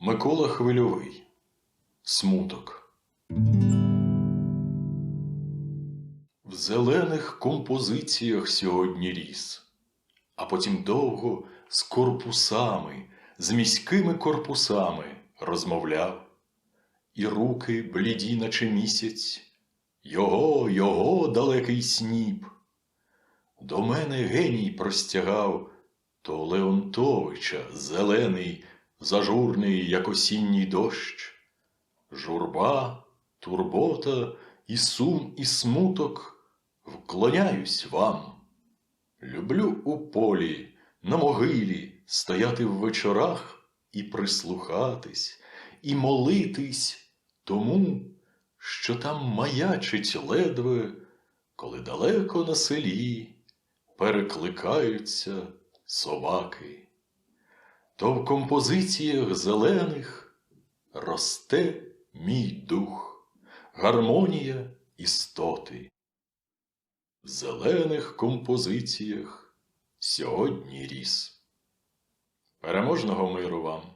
Микола Хвильовий. Смуток. В зелених композиціях сьогодні ріс, а потім довго з корпусами, з міськими корпусами розмовляв, і руки бліді, наче місяць, його, його далекий сніп. До мене геній простягав то Леонтовича зелений, зажурний, як осінній дощ. Журба, турбота і сум, і смуток вклоняюсь вам. Люблю у полі, на могилі стояти в вечорах і прислухатись, і молитись тому, що там маячить ледве, коли далеко на селі перекликаються собаки. То в композиціях зелених росте мій дух, гармонія істоти. В зелених композиціях сьогодні ріс. Переможного миру вам!